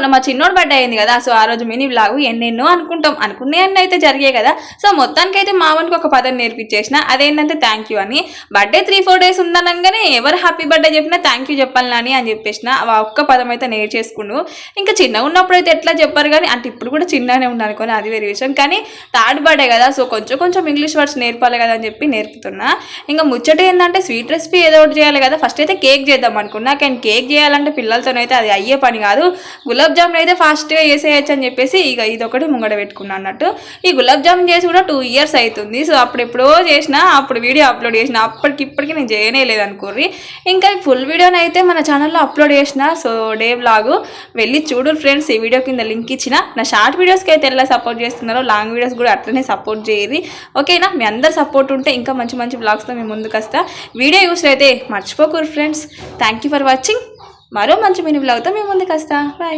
మొన్న మా చిన్నోడు బర్త్డే అయింది కదా సో ఆ రోజు మినీ బ్లాగ్ ఎన్నెన్నో అనుకుంటాం. అనుకునే అన్ని అయితే జరిగాయి కదా. సో మొత్తానికైతే మా ఒక పదం నేర్పించేసిన అదేంటంటే థ్యాంక్ యూ అని. బర్త్డే త్రీ ఫోర్ డేస్ ఉందనగానే ఎవరు హ్యాపీ బర్త్డే చెప్పినా థ్యాంక్ యూ చెప్పాలని అని చెప్పేసిన ఆ ఒక్క పదం అయితే నేర్చేసుకుండు ఇంకా చిన్నగా ఉన్నప్పుడు అయితే ఎట్లా చెప్పారు కానీ అంటే ఇప్పుడు కూడా చిన్నగానే ఉన్నాను అనుకోని అది వేరే విషయం. కానీ థర్డ్ బర్త్డే కదా సో కొంచెం కొంచెం ఇంగ్లీష్ వర్డ్స్ నేర్పాలి కదా అని చెప్పి నేర్పుతున్నా. ఇంకా ముచ్చట ఏంటంటే స్వీట్ రెసిపీ ఏదో ఒకటి చేయాలి కదా ఫస్ట్ అయితే కేక్ చేద్దాం అనుకున్నా. కానీ కేక్ చేయాలంటే పిల్లలతోనైతే అది అయ్యే పని కాదు. గులాబ్ గులాబ్ జామున్ అయితే ఫాస్ట్గా చేసేయచ్చు అని చెప్పేసి ఇక ఇదొకటి ముంగడ పెట్టుకున్నా అన్నట్టు. ఈ గులాబ్ జామున్ చేసి కూడా టూ ఇయర్స్ అవుతుంది. సో అప్పుడు ఎప్పుడో చేసిన అప్పుడు వీడియో అప్లోడ్ చేసిన అప్పటికి ఇప్పటికి నేను చేయనే లేదనుకోర్రి ఇంకా ఫుల్ వీడియోని అయితే మన ఛానల్లో అప్లోడ్ చేసిన సో డే వ్లాగ్ వెళ్ళి చూడు ఫ్రెండ్స్ ఈ వీడియో కింద లింక్ ఇచ్చిన. నా షార్ట్ వీడియోస్కి అయితే ఎలా సపోర్ట్ చేస్తున్నారో లాంగ్ వీడియోస్ కూడా అట్లనే సపోర్ట్ చేయరు ఓకేనా మీ అందరు సపోర్ట్ ఉంటే ఇంకా మంచి మంచి బ్లాగ్స్తో మేము ముందుకు వస్తా. వీడియో యూస్ అయితే మర్చిపోకూరు friends thank you for watching మరో మంచి మినీ బ్లాగ్తో మేము ముందుకు వస్తా. బాయ్